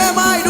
mesmo,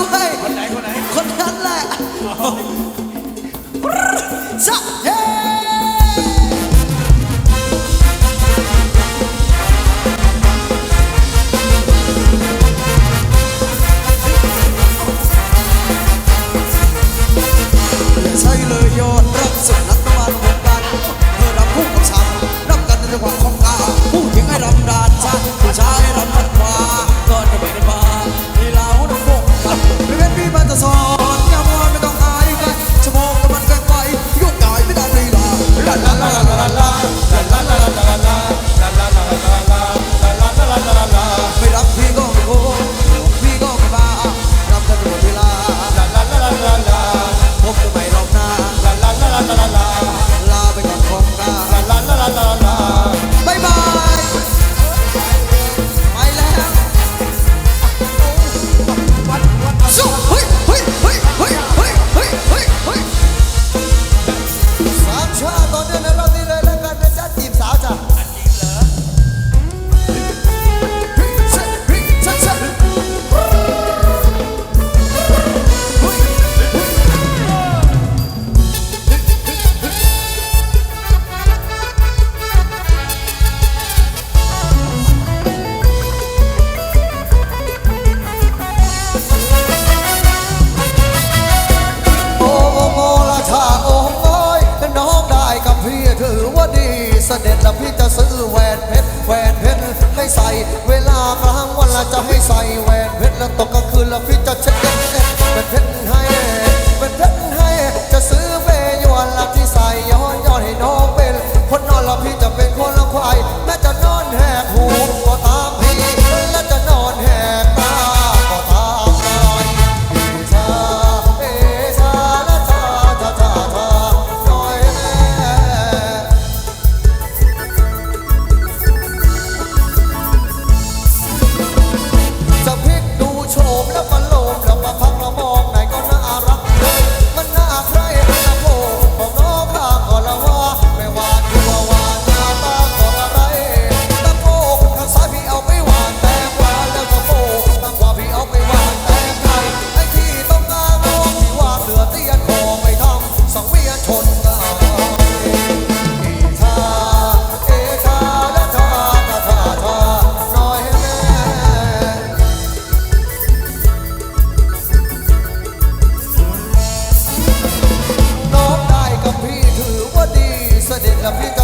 เสด็จแล้วพี่จะซื้อแหวนเพชรแหวนเพชรให้ใส่ เวลากลางวันละจะให la pinta